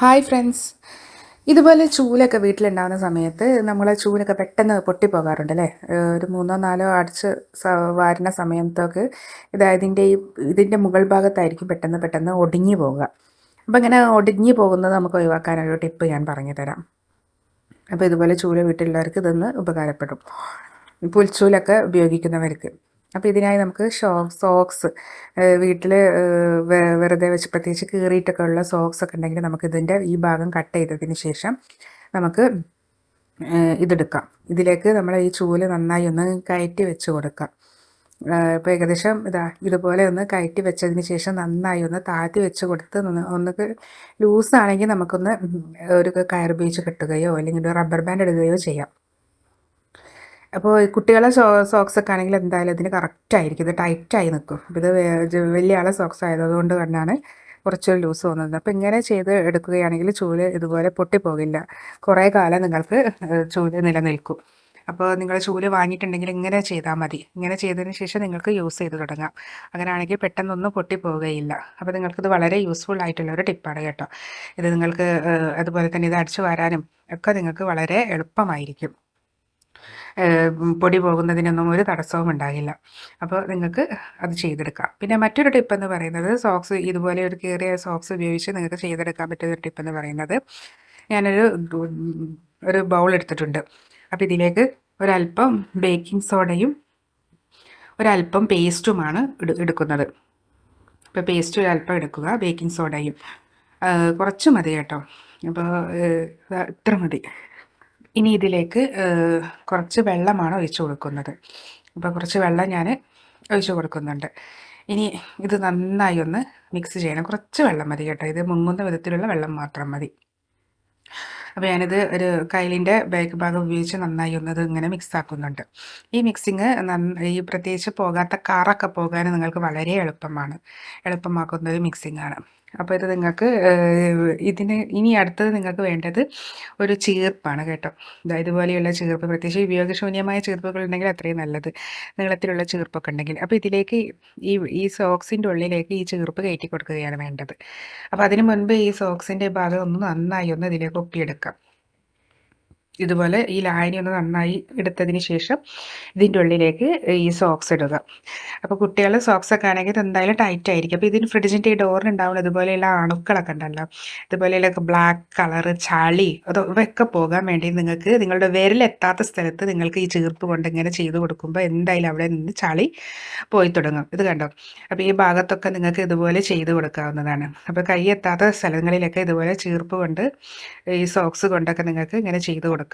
Hi friends ഇതുപോലെ ചൂലൊക്കെ വീട്ടിലുണ്ടാകുന്ന സമയത്ത് നമ്മളെ ചൂലൊക്കെ പെട്ടെന്ന് പൊട്ടിപ്പോകാറുണ്ട് അല്ലേ ഒരു മൂന്നോ നാലോ അടിച്ച് വാരുന്ന സമയത്തൊക്കെ ഇതായതിന്റെ ഈ ഇതിന്റെ മുകൾ ഭാഗത്തായിരിക്കും പെട്ടെന്ന് പെട്ടെന്ന് ഒടിഞ്ഞു പോവുക. അപ്പോൾ ഇങ്ങനെ ഒടിഞ്ഞു പോകുന്നത് നമുക്ക് ഒഴിവാക്കാനൊരു ടിപ്പ് ഞാൻ പറഞ്ഞു തരാം. അപ്പോൾ ഇതുപോലെ ചൂല വീട്ടിലുള്ളവർക്ക് ഇതൊന്ന് ഉപകാരപ്പെടും. പുൽച്ചൂലൊക്കെ ഉപയോഗിക്കുന്നവർക്ക്. അപ്പോൾ ഇതിനായി നമുക്ക് ഷോ സോക്സ് വീട്ടിൽ വെറുതെ വെച്ച് പ്രത്യേകിച്ച് കീറിയിട്ടൊക്കെ ഉള്ള സോക്സ് ഒക്കെ ഉണ്ടെങ്കിൽ നമുക്ക് ഇതിന്റെ ഈ ഭാഗം കട്ട് ചെയ്തതിന് ശേഷം നമുക്ക് ഇതെടുക്കാം. ഇതിലേക്ക് നമ്മൾ ഈ ചൂൽ നന്നായി ഒന്ന് കയറ്റി വെച്ച് കൊടുക്കാം. ഇപ്പോൾ ഏകദേശം ഇതാ ഇതുപോലെ ഒന്ന് കയറ്റി വെച്ചതിന് ശേഷം നന്നായി ഒന്ന് താഴ്ത്തി വെച്ച് കൊടുത്ത് ഒന്ന് ലൂസാണെങ്കിൽ നമുക്കൊന്ന് ഒരു കയർ ഉപയോഗിച്ച് കെട്ടുകയോ അല്ലെങ്കിൽ ഒരു റബ്ബർ ബാൻഡ് ഇടുകയോ ചെയ്യാം. അപ്പോൾ കുട്ടികളെ സോ സോക്സ് ഒക്കെ ആണെങ്കിൽ എന്തായാലും ഇതിന് കറക്റ്റായിരിക്കും ഇത് ടൈറ്റായി നിൽക്കും അപ്പോൾ ഇത് വലിയ ആളെ സോക്സ് ആയതുകൊണ്ട് തന്നെയാണ് കുറച്ചൊരു ലൂസ് തോന്നുന്നത്. അപ്പോൾ ഇങ്ങനെ ചെയ്ത് എടുക്കുകയാണെങ്കിൽ ചൂൽ ഇതുപോലെ പൊട്ടിപ്പോകില്ല. കുറേ കാലം നിങ്ങൾക്ക് ചൂൽ നിലനിൽക്കും. അപ്പോൾ നിങ്ങൾ ചൂൽ വാങ്ങിയിട്ടുണ്ടെങ്കിൽ ഇങ്ങനെ ചെയ്താൽ മതി. ഇങ്ങനെ ചെയ്തതിന് ശേഷം നിങ്ങൾക്ക് യൂസ് ചെയ്ത് തുടങ്ങാം. അങ്ങനെയാണെങ്കിൽ പെട്ടെന്നൊന്നും പൊട്ടിപ്പോവുകയില്ല. അപ്പോൾ നിങ്ങൾക്കിത് വളരെ യൂസ്ഫുൾ ആയിട്ടുള്ള ഒരു ടിപ്പാണ് കേട്ടോ. ഇത് നിങ്ങൾക്ക് അതുപോലെ തന്നെ ഇത് അടിച്ചു വരാനും ഒക്കെ നിങ്ങൾക്ക് വളരെ എളുപ്പമായിരിക്കും. പൊടി പോകുന്നതിനൊന്നും ഒരു തടസ്സവും ഉണ്ടാകില്ല അപ്പോൾ നിങ്ങൾക്ക് അത് ചെയ്തെടുക്കാം. പിന്നെ മറ്റൊരു ടിപ്പ് എന്ന് പറയുന്നത് സോക്സ് ഇതുപോലെ ഒരു കീറിയ സോക്സ് ഉപയോഗിച്ച് നിങ്ങൾക്ക് ചെയ്തെടുക്കാൻ പറ്റുന്ന ഒരു ടിപ്പ് എന്ന് പറയുന്നത് ഞാനൊരു ഒരു ബൗൾ എടുത്തിട്ടുണ്ട്. അപ്പോൾ ഇതിലേക്ക് ഒരല്പം ബേക്കിംഗ് സോഡയും ഒരല്പം പേസ്റ്റുമാണ് എടുക്കുന്നത്. അപ്പോൾ പേസ്റ്റ് ഒരല്പം എടുക്കുക ബേക്കിംഗ് സോഡയും. കുറച്ച് മതി കേട്ടോ. അപ്പോൾ ഇത്ര മതി. ഇനി ഇതിലേക്ക് കുറച്ച് വെള്ളമാണ് ഒഴിച്ചു കൊടുക്കുന്നത്. അപ്പോൾ കുറച്ച് വെള്ളം ഞാൻ ഒഴിച്ചു കൊടുക്കുന്നുണ്ട്. ഇനി ഇത് നന്നായി ഒന്ന് മിക്സ് ചെയ്യണം. കുറച്ച് വെള്ളം മതി കേട്ടോ. ഇത് മുങ്ങുന്ന വിധത്തിലുള്ള വെള്ളം മാത്രം മതി. അപ്പോൾ ഞാനിത് ഒരു കയ്യിലിന്റെ ബാക്ക് ഭാഗം ഉപയോഗിച്ച് നന്നായി ഒന്ന് ഇത് ഇങ്ങനെ മിക്സ് ആക്കുന്നുണ്ട്. ഈ മിക്സിങ് ഈ പ്രത്യേകിച്ച് പോകാത്ത കാറൊക്കെ പോകാൻ നിങ്ങൾക്ക് വളരെ എളുപ്പമാണ്. എളുപ്പമാക്കുന്ന ഒരു ആണ്. അപ്പോൾ ഇത് നിങ്ങൾക്ക് ഇതിന് ഇനി അടുത്തത് നിങ്ങൾക്ക് വേണ്ടത് ഒരു ചീർപ്പാണ് കേട്ടോ. ഇതാ ഇതുപോലെയുള്ള ചീർപ്പ് പ്രത്യേകിച്ച് ഉപയോഗശൂന്യമായ ചീർപ്പുകൾ ഉണ്ടെങ്കിൽ അത്രയും നല്ലത്. നീളത്തിലുള്ള ചീർപ്പൊക്കെ ഉണ്ടെങ്കിൽ. അപ്പോൾ ഇതിലേക്ക് ഈ ഈ സോക്സിന്റെ ഉള്ളിലേക്ക് ഈ ചീർപ്പ് കയറ്റി കൊടുക്കുകയാണ് വേണ്ടത്. അപ്പോൾ അതിന് മുൻപ് ഈ സോക്സിന്റെ ഭാഗം ഒന്ന് നന്നായി ഒന്ന് ഇതിലേക്ക് ഒപ്പിയെടുക്കാം. ഇതുപോലെ ഈ ലായനി ഒന്ന് നന്നായി എടുത്തതിന് ശേഷം ഇതിന്റെ ഉള്ളിലേക്ക് ഈ സോക്സ് ഇടുക. അപ്പോൾ കുട്ടികൾ സോക്സ് ഒക്കെ ആണെങ്കിൽ ഇത് എന്തായാലും ടൈറ്റ് ആയിരിക്കും. അപ്പോൾ ഇതിന് ഫ്രിഡ്ജിന്റെ ഈ ഡോറിന് ഉണ്ടാവുന്ന ഇതുപോലെയുള്ള അണുക്കളൊക്കെ ഉണ്ടല്ലോ. ഇതുപോലെയുള്ള ബ്ലാക്ക് കളറ് ചളി അതൊക്കെ പോകാൻ വേണ്ടി നിങ്ങൾക്ക് നിങ്ങളുടെ വിരലെത്താത്ത സ്ഥലത്ത് നിങ്ങൾക്ക് ഈ ചീർപ്പ് കൊണ്ട് ഇങ്ങനെ ചെയ്ത് കൊടുക്കുമ്പോൾ എന്തായാലും അവിടെ നിന്ന് ചളി പോയി തുടങ്ങും. ഇത് കണ്ടോ? അപ്പോൾ ഈ ഭാഗത്തൊക്കെ നിങ്ങൾക്ക് ഇതുപോലെ ചെയ്ത് കൊടുക്കാവുന്നതാണ്. അപ്പോൾ കൈ എത്താത്ത സ്ഥലങ്ങളിലൊക്കെ ഇതുപോലെ ചീർപ്പ് കൊണ്ട് ഈ സോക്സ് കൊണ്ടൊക്കെ നിങ്ങൾക്ക് ഇങ്ങനെ ചെയ്ത് കൊടുക്കാം.